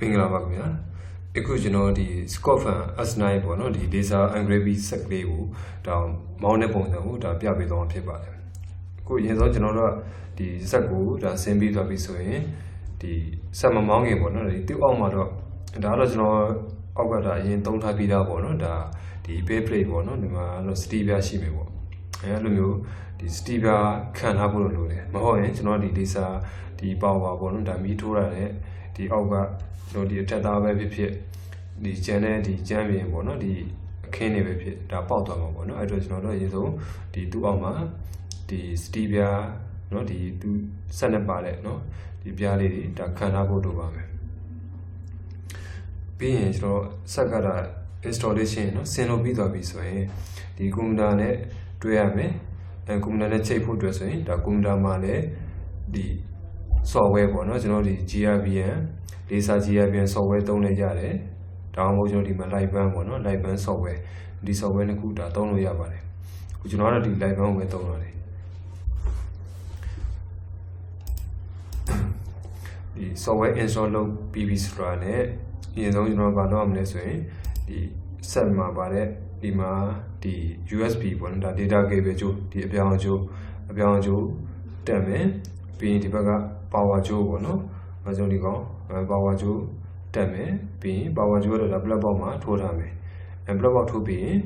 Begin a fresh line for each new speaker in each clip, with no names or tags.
မင်္ဂလာပါခင်ဗျာအခုကျွန်တော်ဒီ Scotland S9 ပေါ့နော်ဒီ laser engraving set လေးကိုဒါမောင်းတဲ့ပုံစံကိုဒါပြပေးသွားမှာဖြစ်ပါတယ်အခုအရင်ဆုံးကျွန်တော်တို့ကဒီ set ကိုဒါဆင်းပြီးသွားပြီဆိုရင်ဒီ set မမောင်းခင်ပေါ့နော်ဒီသူ့အောက်မှာတော့ဒါကတော့ကျွန်တော်အောက်ကဒါအရင်သုံးထားပြီးသားပေါ့နော်ဒါဒီ base plate ပေါ့နော်ဒီမှာတော့ steel ပြရှိမယ်ပေါ့အဲလိုမျိုးဒီ steel ပြခံထားဖို့လိုတယ်မဟုတ်ရင်ကျွန်တော်ဒီ laser ဒီ power ပေါ့နော်ဒါမီးထိုးရတဲ့ ဒီအောက်ကတို့ဒီအထက်သားပဲဖြစ်ဖြစ်ဒီကျန်တဲ့ဒီကျမ်းပြင်ပေါ့နော်ဒီအခင်းတွေပဲဖြစ်ဒါပေါက်သွားမှာပေါ့နော်အဲ့တော့ကျွန်တော်တို့အရင်ဆုံးဒီသူ့အောက်မှာဒီစတီးပြားနော်ဒီသူဆက်လက်ပါတဲ့နော်ဒီပြားလေးတွေဒါခံထားဖို့လိုပါမယ်ပြီးရင်ကျွန်တော်ဆက်ကတာ installation နော်ဆင်လို့ပြီးသွားပြီဆိုရင်ဒီကွန်ပျူတာနဲ့တွေ့ရမယ်အဲကွန်ပျူတာနဲ့ချိန်ဖို့အတွက်ဆိုရင်ဒါကွန်ပျူတာမှာလည်းဒီ software ပေါ့နော်ကျွန်တော်ဒီ GRVN လေးစား GRVN software သုံးလဲရတယ်ဒါမှမဟုတ်ကျွန်တော်ဒီမှာ live band ပေါ့နော် live band software ဒီ software နှစ်ခုဒါသုံးလို့ရပါတယ်ခုကျွန်တော်ကတော့ဒီ live band ကိုပဲသုံးရတယ်ဒီ software install လုပ်ပြီးပြီဆိုတာနဲ့အရင်ဆုံးကျွန်တော်ဘာလုပ်ရမလဲဆိုရင်ဒီ set မှာပါတဲ့ဒီမှာဒီ USB ပေါ့နော်ဒါ data cable ကြိုးဒီအပြောင်းအကြိုးအပြောင်းအကြိုးတက်မယ်ပြီးရင်ဒီဘက်က power ကျိုးပေါ့နော်အဲဆိုဒီကောင် power ကျိုးတက်မယ်ပြီးရင် power ကျိုးတော့ဒါ plug box မှာထိုးထားမယ်အဲ plug box ထိုးပြီးရင်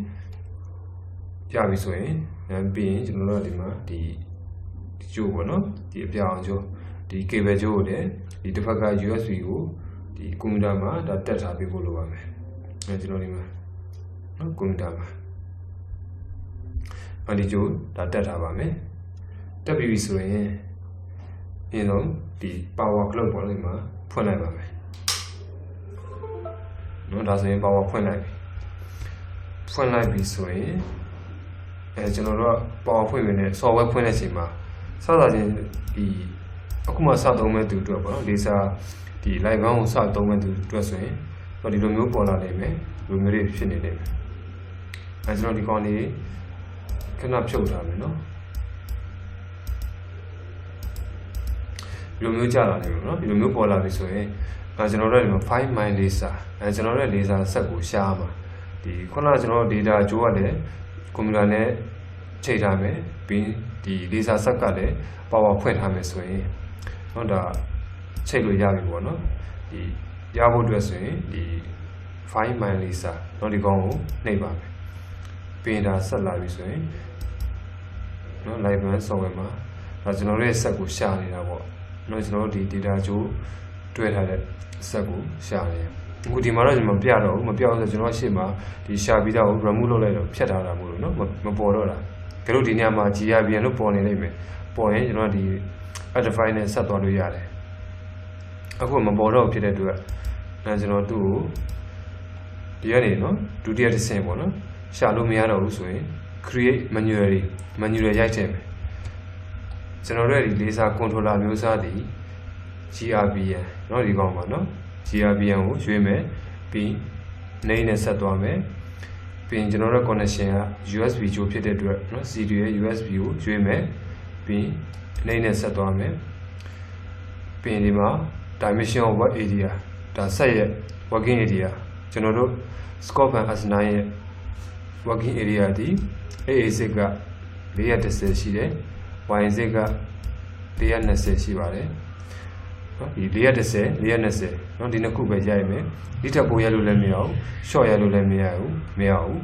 ကြပြီဆိုရင်အဲပြီးရင်ကျွန်တော်တို့ကဒီမှာဒီဒီကျိုးပေါ့နော်ဒီအပြောင်းအကျိုးဒီ cable ကျိုးကိုလည်းဒီတစ်ဖက်က USB ကိုဒီကွန်ပျူတာမှာဒါတက်ထားပေးဖို့လိုပါမယ်အဲကျွန်တော်ဒီမှာနော်ကွန်ပျူတာမှာအဒီကျိုးဒါတက်ထားပါမယ်တက်ပြီဆိုရင် အင်းတော့ဒီ power clock ပေါ်လေးမှာဖွင့်လိုက်ပါမယ်နော်ဒါဆိုရင် power ဖွင့်လိုက်ပြီဖွင့်လိုက်ပြီဆိုရင်အဲကျွန်တော်တို့က power ဖွင့်ပြီနဲ့ software ဖွင့်တဲ့အချိန်မှာစသဖြင့်ဒီအခုမှစသုံးမဲ့သူတို့ပေါ့နော် laser ဒီ live bound ကိုစသုံးမဲ့သူအတွက်ဆိုရင်တော့ဒီလိုမျိုးပေါ်လာနိုင်မယ်ဒီလိုမျိုးတွေဖြစ်နေတယ်အဲကျွန်တော်ဒီကောင်လေးခဏဖြုတ်ထားမယ်နော် ဒီလိုမျိုးကြာလာနေပြီနော်ဒီလိုမျိုးပေါ်လာပြီဆိုရင်အဲကျွန်တော်တို့ဒီမှာ5 mile laser အဲကျွန်တော်တို့ laser ဆက်ကိုရှားမှာဒီခုနကကျွန်တော်တို့ data ကြိုးရတယ်ကွန်ပျူတာနဲ့ချိန်ထားမယ်ပြီးဒီ laser ဆက်ကလည်း power ဖွင့်ထားမယ်ဆိုရင်ဟုတ်တာချိန်လို့ရပြီပေါ့နော်ဒီရဖို့အတွက်ဆိုရင်ဒီ5 mile laser တော့ဒီကောင်ကိုနှိပ်ပါမယ်ပြီးရင်ဒါဆက်လာပြီဆိုရင်နော် live band software မှာဒါကျွန်တော်တို့ရဲ့ဆက်ကိုရှာနေတာပေါ့ နော်ကျွန်တော်တို့ဒီ data ကြိုးတွဲထားတဲ့ဆက်ကိုရှာနေတယ်အခုဒီမှာတော့ကျွန်တော်မပြတော့ဘူးမပြတော့ဆိုကျွန်တော်ရှေ့မှာဒီရှာပြီးတော့ remove လုပ်လိုက်တော့ဖြတ်ထားတာမို့လို့နော်မပေါ်တော့တာကြလို့ဒီနေရာမှာ GRBN လို့ပေါ်နေလိမ့်မယ်ပေါ်ရင်ကျွန်တော်ဒီ Adify နဲ့ဆက်သွားလို့ရတယ်အခုမပေါ်တော့ဖြစ်တဲ့အတွက်အဲကျွန်တော်သူ့ကိုဒီကနေနော်ဒုတိယတစ်ဆင့်ပေါ့နော်ရှာလို့မရတော့ဘူးဆိုရင် create manually manually ရိုက်ထည့်မယ် ကျွန်တော်တို့ဒီ laser controller မျိုးစားသည် GRBN เนาะဒီကောင်ပါเนาะ GRBN ကိုရွေးမယ်ပြီးနေနဲ့ဆက်သွားမယ်ပြီးရင်ကျွန်တော်တို့ connection က USB ကြိုးဖြစ်တဲ့အတွက်เนาะ CD ရဲ့ USB ကိုရွေးမယ်ပြီးနေနဲ့ဆက်သွားမယ်ပြီးရင်ဒီမှာ dimension of work area ဒါဆက်ရဲ့ working area ကျွန်တော်တို့ scope and S9 ရဲ့ working area ဒီ AA6 က430ရှိတယ် y စစ်က120ရှိပါတယ်နော်ဒီ410 420နော်ဒီနှစ်ခုပဲရိုက်မယ်ဒီထက်ပိုရိုက်လို့လည်းမရဘူး short ရိုက်လို့လည်းမရဘူးမရဘူး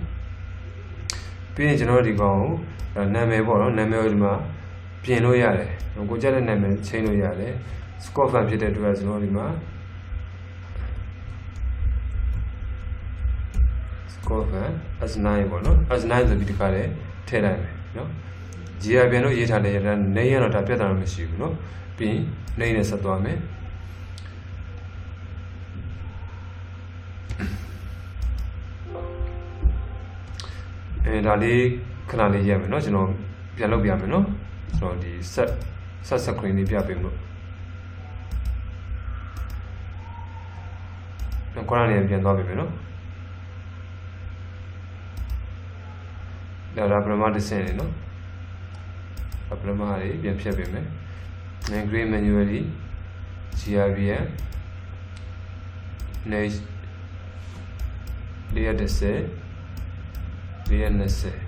ပြီးရင်ကျွန်တော်တို့ဒီကောင်ကိုနာမည်ပေါ့နော်နာမည်ကိုဒီမှာပြင်လို့ရတယ်ကိုကြက်တဲ့နာမည်ချိန်လို့ရတယ် score fan ဖြစ်တဲ့အတွက်ကျွန်တော်ဒီမှာ score fan as9 ပေါ့နော် as9 ဆိုပြီးဒီခါလေးထည့်လိုက်မယ်နော် GRBN လို့ရေးထားတဲ့ရတဲ့နေရတော့ဒါပြတ်တာမရှိဘူးเนาะပြီးရင်နေနဲ့ဆက်သွားမယ်အဲဒါလေးခဏလေးရက်မယ်เนาะကျွန်တော်ပြန်လုပ်ပြမယ်เนาะကျွန်တော်ဒီ set set screen လေးပြပေးမလို့တော့ခေါင်းလေးပြန်သွားပြီမယ်เนาะဒါဒါပရမတ်စင်လေးเนาะ ပရမတ်လေးပြန်ဖြတ်ပေးမယ် migrate manually GRBN next လေးရတစ်စက်လေးရနှစ်စက်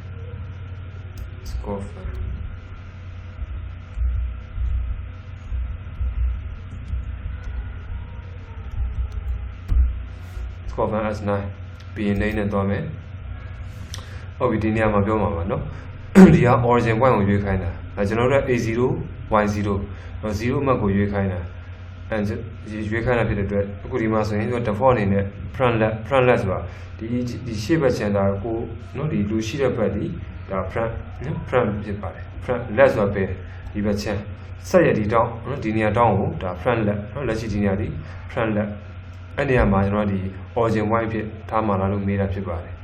score fan စကော့ဖန် S9 ပြီးရင်နေနဲ့သွားမယ်ဟုတ်ပြီဒီနေရာမှာပြောမှာပါเนาะဒီက origin point ကိုရွေးခိုင်းတာ ဒါကျွန်တော်တို့က A0 Y0 0အမှတ်ကိုရွေးခိုင်းတာအဲရွေးခိုင်းတာဖြစ်တဲ့အတွက်အခုဒီမှာဆိုရင်ကျွန်တော် default အနေနဲ့ front left front left ဆိုတာဒီဒီရှေ့ဘက်ချန်တာကိုနော်ဒီလူရှိတဲ့ဘက်ဒီဒါ front နော် front ဖြစ်ပါတယ် front left ဆိုတာပဲဒီဘက်ချန်ဆက်ရဒီတောင်းနော်ဒီနေရာတောင်းကိုဒါ front left နော်လက်ရှိဒီနေရာဒီ front left အဲ့နေရာမှာကျွန်တော်ဒီ origin y ဖြစ်ထားမှလာလို့မေးတာဖြစ်ပါတယ်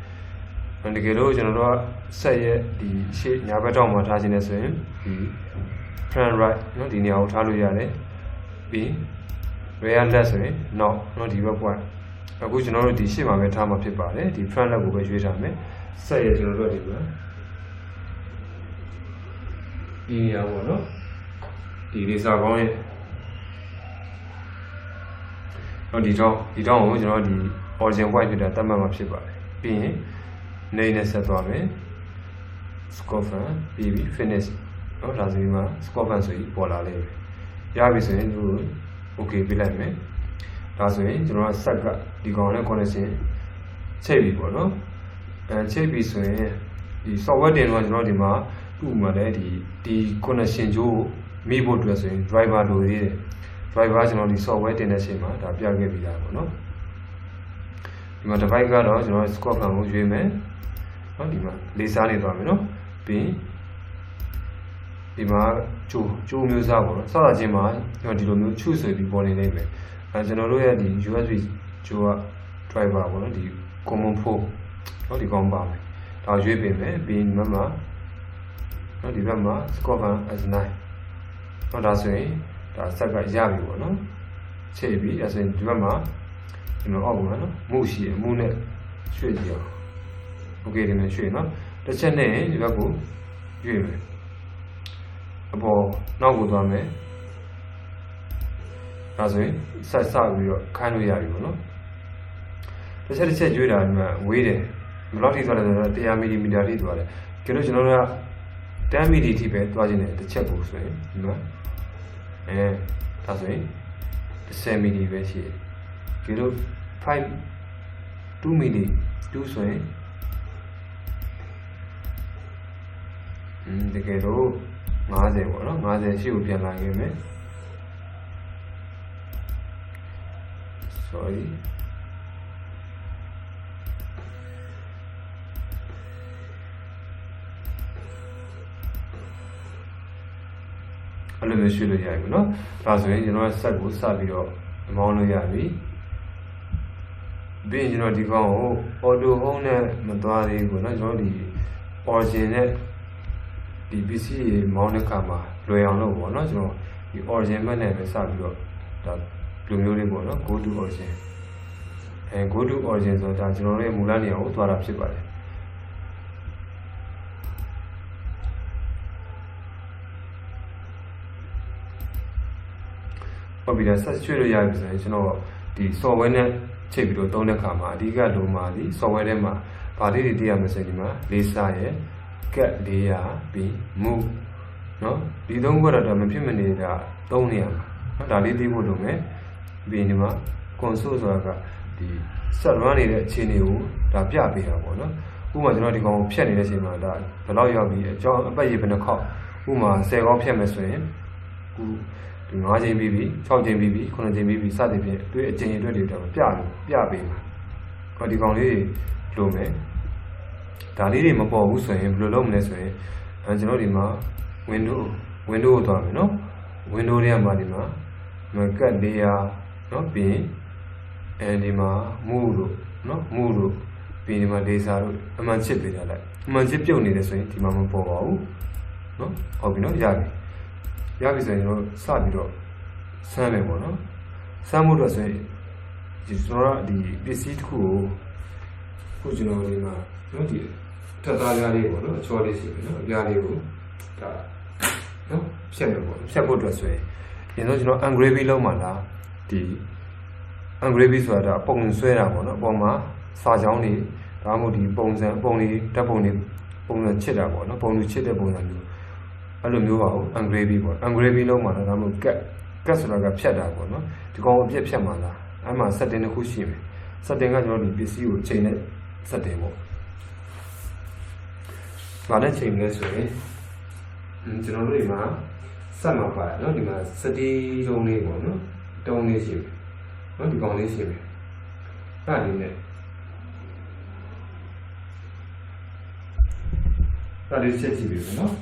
တကယ်လို့ကျွန်တော်တို့ကဆက်ရဲ့ဒီရှေ့ညာဘက်တောင်မှာထားခြင်းနဲ့ဆိုရင်ဒီ front right เนาะဒီနေရာကိုထားလို့ရတယ်။ပြီး rear left ဆိုရင် not เนาะဒီဘက် point အခုကျွန်တော်တို့ဒီရှေ့မှာပဲထားမှာဖြစ်ပါတယ်ဒီ front left ကိုပဲရွေးထားမယ်။ဆက်ရဲ့ကျွန်တော်တို့ဒီမှာဒီနေရာပေါ့နော်ဒီလေးစားကောင်းရဲ့တော့ဒီတော့ဒီတော့ကိုကျွန်တော်ဒီ origin white ဖြစ်တာတတ်မှတ်မှာဖြစ်ပါတယ်ပြီးရင် နေနဲ့ဆက်သွားမယ် scoffan ပြီးပြီး finish နော်ဒါဆိုပြီးမှ scoffan ဆိုပြီးပေါ်လာလိမ့်မယ်ရပြီဆိုရင်သူ့ okay ပြလိုက်မယ်ဒါဆိုရင်ကျွန်တော်ကဆက်ကဒီကောင်နဲ့ connection ချိန်ပြီပေါ့နော်အဲချိန်ပြီဆိုရင်ဒီ software တင်တော့ကျွန်တော်ဒီမှာသူ့မှာလည်းဒီဒီ connection ကြိုးမိဖို့အတွက်ဆိုရင် driver လိုသေးတယ် driver ကျွန်တော်ဒီ software တင်တဲ့အချိန်မှာဒါပြခဲ့ပြီးသားပေါ့နော်ဒီမှာ device ကတော့ကျွန်တော် scope ကိုရွေးမယ် เนาะဒီမှာလေးစားနေသွားမယ်เนาะပြီးဒီမှာကျိုးကျိုးမျိုးစားပေါ့နော်စတာချင်းမှာကျွန်တော်ဒီလိုမျိုးချုပ်ဆွေပြီးပေါ်နေနေမယ်အဲကျွန်တော်တို့ရဲ့ဒီ USB ကျိုးက driver ပေါ့နော်ဒီ common port เนาะဒီကောင်ပါမယ်ဒါရွေးပေးမယ်ပြီးဒီမှာမှာเนาะဒီဘက်မှာ scope ခံ S9 เนาะဒါဆိုရင်ဒါဆက်ကရပြီပေါ့နော်ချိန်ပြီးအဲဆိုရင်ဒီဘက်မှာဒီမှာအောက်မှာနော်မှုရှိတယ်မှုနဲ့ရွှေ့ကြည့်အောင် ok ဒီမှာရွှေ့နော်တစ်ချက်နဲ့ဒီဘက်ကိုရွှေ့မယ်အပေါ်နောက်ကိုသွားမယ်ဒါဆိုရင်ဆက်ဆက်ပြီးတော့ခိုင်းလို့ရပြီပေါ့နော်တစ်ချက်တစ်ချက်ရွှေ့တာဒီမှာဝေးတယ်ဘယ်လောက်ထိသွားလဲဆိုတော့100မီလီမီတာထိသွားတယ်ကျတော့ကျွန်တော်တို့က10မီလီထိပဲသွားခြင်းတယ်တစ်ချက်ကိုဆိုရင်ဒီမှာအဲဒါဆိုရင်10မီလီပဲရှိတယ်ကျတော့5 2မီလီ2ဆိုရင် တကယ်တော့50ပေါ့နော်50ရှိကိုပြန်လာခဲ့မယ် sorry အဲ့လိုမျိုးရွှေ့လို့ရပြီเนาะဒါဆိုရင်ကျွန်တော်ဆက်ကိုစပြီးတော့မောင်းလို့ရပြီပြီးရင်ကျွန်တော်ဒီကောင်ကို auto home နဲ့မသွားသေးဘူးเนาะကျွန်တော်ဒီ origin နဲ့ ဒီ PC မောင်းတဲ့ကမှာလွယ်အောင်လုပ်ပေါ့နော်ကျွန်တော်ဒီ origin map နဲ့ပဲစပြီးတော့ဒါလူမျိုးလေးပေါ့နော် go to origin အဲ go to origin ဆိုတော့ဒါကျွန်တော်တို့ရဲ့မူလနေရာကိုသွားတာဖြစ်ပါတယ်ဟုတ်ပြီဒါ search ချွေလို့ရပြီဆိုရင်ကျွန်တော်ဒီ software နဲ့ချိန်ပြီးတော့သုံးတဲ့ခါမှာအဓိကလိုမှာဒီ software ထဲမှာဗာလေးတွေတည်ရမယ်ဆိုရင်ဒီမှာ laser ရဲ့ ကက်လေးရာပြီးမူနော်ဒီသုံးခုကတော့မဖြစ်မနေတာသုံးနေရမှာနော်ဒါလေးသိဖို့လိုမယ်ပြီးဒီမှာ console ဆိုတာကဒီဆက်လွမ်းနေတဲ့အခြေအနေကိုဒါပြပေးတာပေါ့နော်ဥပမာကျွန်တော်ဒီကောင်ကိုဖြတ်နေတဲ့အချိန်မှာဒါဘယ်လောက်ရောက်ပြီးအကြောင်းအပတ်ရေဘယ်နှခေါက်ဥပမာ10ကောင်ဖြတ်မယ်ဆိုရင်ခုဒီ9ချိန်ပြီးပြီ6ချိန်ပြီးပြီ9ချိန်ပြီးပြီစသဖြင့်တွေ့အချိန်အတွက်တွေတော့ပြလို့ပြပေးမှာဟောဒီကောင်လေးလိုမယ် ဒါလေးတွေမပေါ်ဘူးဆိုရင်ဘယ်လိုလုပ်မလဲဆိုရင်အဲကျွန်တော်ဒီမှာ window window ကိုသွားမယ်နော် window ထဲမှာဒီမှာ market layer နော်ပြီးရင်အဲဒီမှာ move လို့နော် move လို့ပြီးဒီမှာ laser လို့အမှန်ချစ်ပေးထားလိုက်အမှန်ချစ်ပြုတ်နေတယ်ဆိုရင်ဒီမှာမပေါ်ပါဘူးနော်ဟုတ်ပြီနော်ရပြီရပြီဆိုရင်ကျွန်တော်စပြီးတော့ဆမ်းမယ်ပေါ့နော်ဆမ်းမှုတော့ဆိုရင်ဒီကျွန်တော်ကဒီပစ္စည်းတစ်ခုကိုခုကျွန်တော်ဒီမှာ နော်ဒီထက်သားပြားလေးပေါ့နော်အချောလေးရှိပြီနော်အပြားလေးကိုဒါနော်ဖြတ်မယ်ပေါ့ဖြတ်ဖို့အတွက်ဆိုရင်ဒီတော့ကျွန်တော် engraving လုပ်မှလားဒီ engraving ဆိုတာဒါပုံဆွဲတာပေါ့နော်အပေါ်မှာစာကြောင်းတွေဒါမှမဟုတ်ဒီပုံစံပုံတွေဓာတ်ပုံတွေပုံစံချစ်တာပေါ့နော်ပုံတွေချစ်တဲ့ပုံစံမျိုးအဲ့လိုမျိုးပါဘူး engraving ပေါ့ engraving လုံးမှာတော့ဒါမှမဟုတ် cut cut ဆိုတာကဖြတ်တာပေါ့နော်ဒီကောင်အပြည့်ဖြတ်မှာလားအဲ့မှာ setting တစ်ခုရှိမယ် setting ကကျွန်တော်ဒီပစ္စည်းကိုချိန်တဲ့ setting ပေါ့ ။ဘာနဲ့ချိန်မလဲဆိုရင်ကျွန်တော်တို့ဒီမှာဆက်မှာပါတယ်နော်ဒီမှာစတီတုံးလေးပေါ့နော်တုံးလေးရှိပြီနော်ဒီကောင်လေးရှိပြီအဲ့ဒီနဲ့အဲ့ဒီချက်ကြည့်ပြီနော်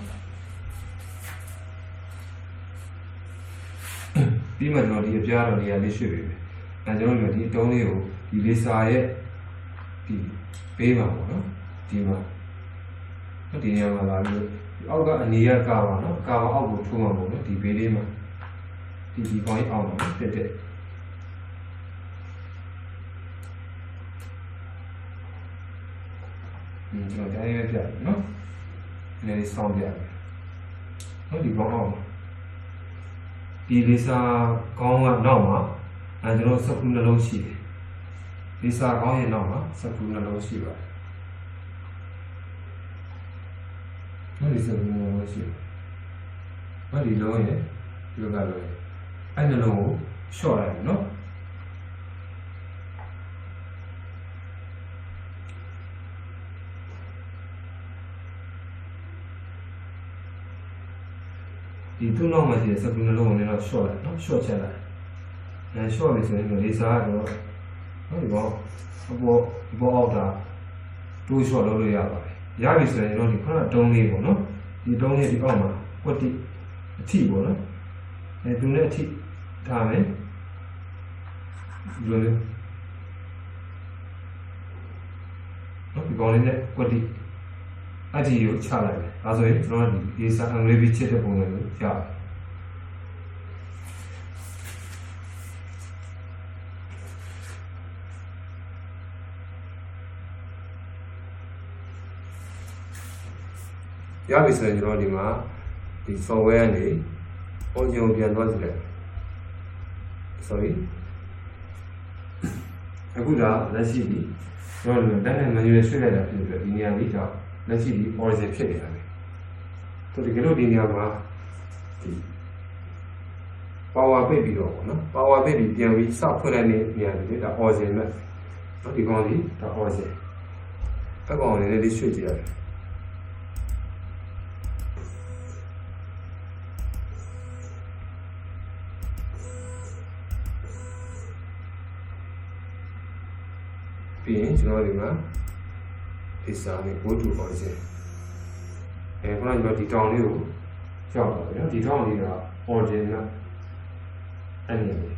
ပြီးမှတော့ဒီအပြားတော်လေးကလေးရွှေ့ပြီအဲကျွန်တော်တို့ဒီတုံးလေးကိုဒီလေးစာရဲ့ဒီပေးပါပေါ့နော်ဒီမှာ ဒီနေရာမှာလာပြီးအောက်ကအနီရကာပါနော်ကာပါအောက်ကိုထိုးမှာပေါ့နော်ဒီဘေးလေးမှာဒီဒီကောင်းအောင်ပါတက်တက်อืมကျွန်တော်တိုင်းရပြတယ်နော်နည်းနည်းဆောင်းပြတယ်နော်ဒီကောင်းအောင်ဒီလေးစာကောင်းကနောက်မှာအဲကျွန်တော်စကူနှလုံးရှိတယ်လေးစာကောင်းရဲ့နောက်မှာစကူနှလုံးရှိပါတယ် နော်ဒီစကူနှလုံးရှိတယ်နော်ဒီလုံးရဲ့ဒီဘက်ကလုံးရဲ့အဲ့နှလုံးကိုလျှော့လိုက်မယ်နော်ဒီသူ့နောက်မှာရှိတဲ့စကူနှလုံးကိုလည်းတော့လျှော့လိုက်နော်လျှော့ချက်လိုက်အဲလျှော့ပြီဆိုရင်ဒီလေးစားကတော့နော်ဒီဘောအပေါ်ဒီဘောအောက်တာတိုးလျှော့လုပ်လို့ရပါတယ် ရပြီဆိုရင်တော့ဒီခုနတုံးလေးပေါ့နော်ဒီတုံးလေးဒီအောက်မှာကွက်တိအထိပေါ့နော်အဲသူနဲ့အထိထားမယ်ဒီလိုလေးနော်ဒီကောင်လေးနဲ့ကွက်တိအတီကိုချလိုက်တယ်ဒါဆိုရင်ကျွန်တော်ကဒီဒီစာအင်္ဂလိပ်ချစ်တဲ့ပုံစံကိုရတယ် ရပြီဆိုရင်ကျွန်တော်ဒီမှာဒီ software ကနေ audio ပြန်သွားကြည့်လိုက် sorry အခုဒါလက်ရှိဒီကျွန်တော်တို့တက်တဲ့ menu ဆွဲလိုက်တာဖြစ်ပြီးဒီနေရာလေးကြောင့်လက်ရှိဒီ origin ဖြစ်နေတာလေဆိုဒီကလို့ဒီနေရာမှာဒီ power ပိတ်ပြီးတော့ပေါ့နော် power ပိတ်ပြီးပြန်ပြီးစဖွင့်လိုက်တဲ့နေရာတွေဒါ origin ပဲနော်ဒီကောင်ကြီးဒါ origin အကောင်လေးလေးရွှေ့ကြည့်ရတယ် ပြီးရင်ကျွန်တော်ဒီမှာဒီစာလေး go to origin အဲခုနကကျွန်တော်ဒီတောင်လေးကိုကြောက်တော့နော်ဒီတောင်လေးက origin ကအဲ့ဒီလေး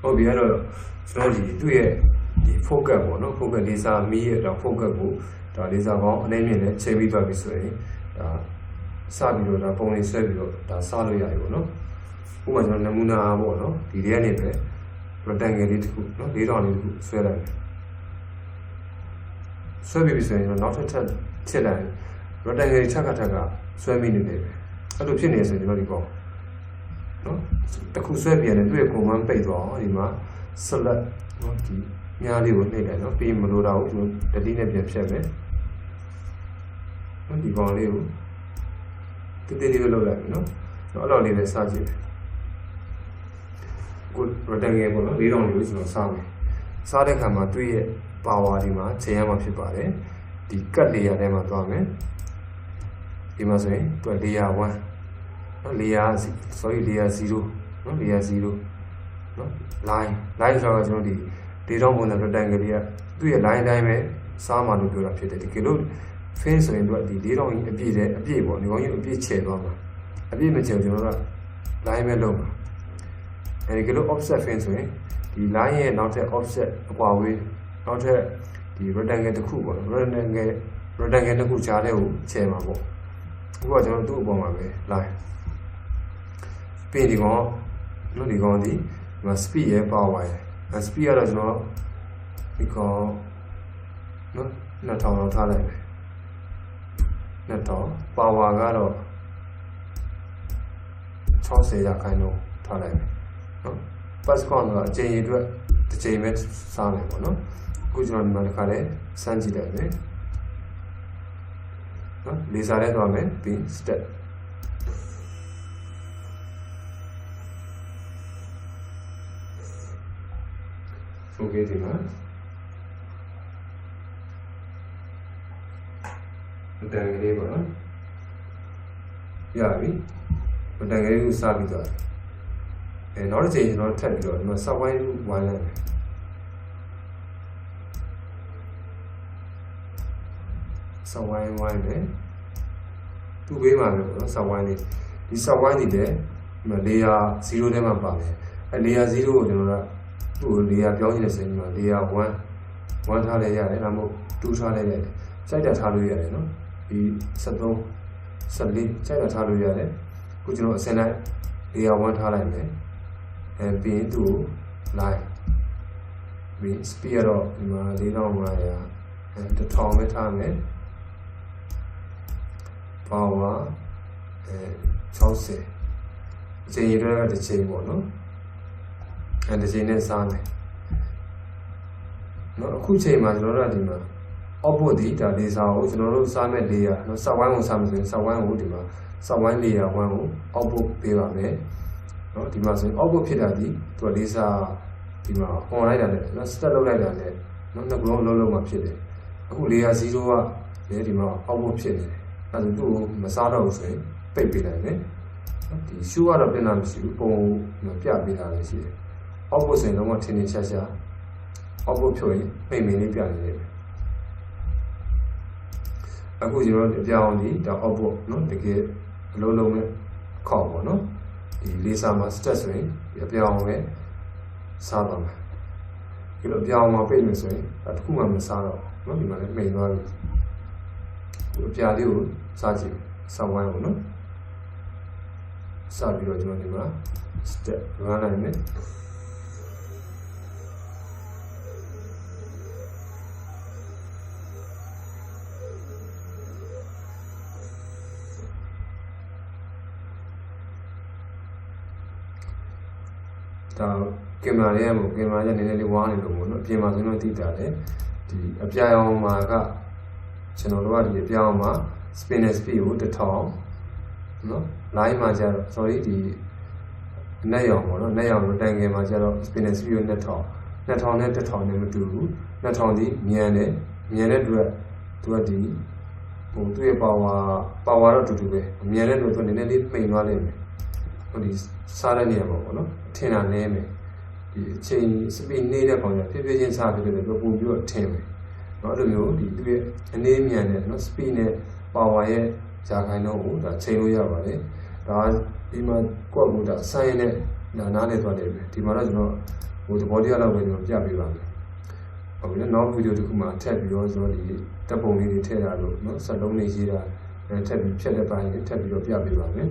ဟုတ်ပြီအဲ့တော့ကျွန်တော်ဒီသူ့ရဲ့ဒီ focus ပေါ့နော် focus လေးစားမီးရဲ့တော့ focus ကိုဒါလေးစားပေါင်းအနေမြင့်နဲ့ချိန်ပြီးသွားပြီဆိုရင်ဒါစပြီးတော့ဒါပုံလေးဆွဲပြီးတော့ဒါစားလို့ရတယ်ပေါ့နော်ဥပမာကျွန်တော်နမူနာပေါ့နော်ဒီထဲကနေပဲ rectangle လေးတစ်ခုနော်လေးတောင်လေးတစ်ခုဆွဲလိုက်မယ်ဆွဲပြီးပြီဆိုရင်တော့နောက်ထပ်ထပ်ချစ်လိုက် rectangle ချက်ကထက်ကဆွဲမိနေတယ်ပဲအဲ့လိုဖြစ်နေဆိုရင်ကျွန်တော်ဒီပေါ့နော်တစ်ခုဆွဲပြန်တယ်သူ့ရဲ့ command ပိတ်သွားအောင်ဒီမှာ select နော်ဒီ ညားလေးကိုနှိပ်လိုက်နော်ပြီးမလို့တော့ကျွန်တော် delete နဲ့ပြန်ဖြတ်မယ်နော်ဒီကောင်လေးကိုတိတိလေးပဲလုပ်လိုက်မယ်နော်အဲ့လိုလေးပဲစကြည့်တယ်ကို rectangle ပေါ့နော်လေးတောင်လေးကိုကျွန်တော်စားမယ်စားတဲ့အခါမှာသူ့ရဲ့ power ဒီမှာချိန်ရမှာဖြစ်ပါတယ်ဒီ cut layer ထဲမှာသွားမယ်ဒီမှာဆိုရင်သူက layer 1နော် layer sorry layer 0နော် layer 0နော် line line ဆိုတော့ကျွန်တော်ဒီ ဒီတော့ပုံစံ rectangle လေးကသူ့ရဲ့ line တိုင်းပဲစားမှလို့ပြောတာဖြစ်တယ်ဒီကလို့ fin ဆိုရင်သူကဒီလေးတော့ကြီးအပြည့်တဲ့အပြည့်ပေါ့ဒီကောင်ကြီးအပြည့်ချဲသွားမှာအပြည့်မချဲကျွန်တော်တို့က line ပဲလုပ်မှာအဲဒီကလို့ offset fin ဆိုရင်ဒီ line ရဲ့နောက်ထပ် offset အကွာဝေးနောက်ထပ်ဒီ rectangle တစ်ခုပေါ့ rectangle rectangle တစ်ခုကြားထဲကိုချဲမှာပေါ့အခုကကျွန်တော်တို့အပေါ်မှာပဲ line ပြီးဒီကောင်တို့ဒီကောင်ဒီဒီမှာ speed ရဲ့ power ရဲ့အဲ speed ကတော့ကျွန်တော်ဒီကောနော်2000လောက်ထားလိုက်မယ်2000 power ကတော့60ရာခိုင်နှုန်းထားလိုက်မယ်နော် pass count ကအချိန်ရအတွက်တစ်ချိန်ပဲစားမယ်ပေါ့နော်အခုကျွန်တော်ဒီမှာတစ်ခါလဲစမ်းကြည့်လိုက်မယ်နော်လေစာလဲသွားမယ်ပြီး step ခဲ့စီမှာမတန်ကလေးပေါ့နော်ရပြီမတန်ကလေးကိုစပြီးသွားတယ်အဲနောက်တစ်ချိန်ကျွန်တော်ထပ်ပြီးတော့ဒီမှာ survive ဝိုင်းလိုက်တယ်ဆဝိုင်းဝိုင်းတယ်သူ့ဘေးမှာလည်းပေါ့နော်ဆဝိုင်းလေးဒီဆဝိုင်းနေတယ်ဒီမှာ layer 0ထဲမှာပါတယ်အဲ layer 0ကိုကျွန်တော်က သူ့ကို layer ပြောင်းချင်တဲ့စင်မှာ layer 1 1ထားလိုက်ရတယ်ဒါမှမဟုတ်2ထားလိုက်ရတယ်စိုက်တာထားလို့ရတယ်နော်ဒီ73 14စိုက်တာထားလို့ရတယ်ခုကျွန်တော်အစင်လိုက် layer 1ထားလိုက်မယ်အဲပြီးရင်သူ့ကို line ပြီး speed ကတော့ဒီမှာ4500အဲ1000ပဲထားမယ် power အဲ60အချိန်ရတဲ့တစ်ချိန်ပေါ့နော် အဲတစ်ချိန်နဲ့စားမယ်နော်အခုချိန်မှာကျွန်တော်တို့ကဒီမှာ output ဒီဒါ laser ကိုကျွန်တော်တို့စားမဲ့ layer နော်စက်ဝိုင်းကိုစားမယ်ဆိုရင်စက်ဝိုင်းကိုဒီမှာစက်ဝိုင်း layer 1ကို output ပေးပါမယ်နော်ဒီမှာဆိုရင် output ဖြစ်တာဒီသူက laser ဒီမှာ on လိုက်တာနဲ့နော် start လုပ်လိုက်တာနဲ့နော်နှစ်ခုလုံးလုံးလုံးမှာဖြစ်တယ်အခု layer 0ကလည်းဒီမှာ output ဖြစ်နေတယ်အဲဒါသူ့ကိုမစားတော့ဘူးဆိုရင်ပိတ်ပေးလိုက်မယ်နော်ဒီ shoe ကတော့ပြင်တာမရှိဘူးပုံပြပေးတာလည်းရှိတယ် ။အောက်ဖို့စင်လုံးဝထင်းထင်းရှားရှားအောက်ဖို့ဖြိုရင်မိမ့်မင်းလေးပြနေတယ်။အခုကျွန်တော်တို့ပြအောင်ဒီဒါအောက်ဖို့နော်တကယ်အလုံးလုံးနဲ့ခေါက်ပေါ့နော်။ဒီလေးစာမှာ step ဆိုရင်ပြအောင်ပဲစားပါမယ်။ဒီလိုပြအောင်မှာပြည့်မယ်ဆိုရင်တစ်ခုမှမစားတော့နော်ဒီမှာလည်းမိန်သွားပြီ။ဒီပြာလေးကိုစားကြည့်စားဝိုင်းပေါ့နော်။စပြီးတော့ကျွန်တော်ဒီမှာ step ရနိုင်မယ်။ ဒါကင်မရာလေးကကင်မရာလေးနည်းနည်းလေးဝါးနေလို့ပေါ့နော်အပြင်မှာဆိုတော့တိတာတယ်ဒီအပြာရောင်မှာကကျွန်တော်တို့ကဒီအပြာရောင်မှာ spin and speed ကို1000နော် line မှာကျတော့ sorry ဒီနက်ရောင်ပေါ့နော်နက်ရောင်လိုတန်ငယ်မှာကျတော့ spin and speed ကို2000 2000နဲ့1000နဲ့မတူဘူး2000ဒီမြန်တယ်မြန်တဲ့အတွက်သူကဒီဟိုသူ့ရဲ့ power power တော့တူတူပဲမြန်တဲ့အတွက်သူနည်းနည်းလေးပိန်သွားလိမ့်မယ် ဟိုဒီစားတဲ့နေရာပေါ့နော်ထင်တာနည်းမယ်ဒီအချိန်စပီနေတဲ့ပုံစံဖြည်းဖြည်းချင်းစားပြီးတော့ပုံပြီးတော့ထင်မယ်နော်အဲ့လိုမျိုးဒီသူရဲ့အနေအမြန်နဲ့နော်စပီနဲ့ပါဝါရဲ့ဇာခိုင်တော့ကိုဒါချိန်လို့ရပါတယ်ဒါဒီမှာကိုယ့်ကိုယ်ဒါဆိုင်နဲ့နားနဲ့သွားနေပြီဒီမှာတော့ကျွန်တော်ဟိုသဘောတရားလောက်ပဲကျွန်တော်ပြပေးပါမယ်ဟုတ်ပြီနောက်ဗီဒီယိုတစ်ခုမှာထပ်ပြီးတော့ကျွန်တော်ဒီတပ်ပုံလေးတွေထည့်တာလို့နော်စက်လုံးလေးရေးတာထပ်ပြီးဖြတ်တဲ့ပိုင်းထပ်ပြီးတော့ပြပေးပါမယ်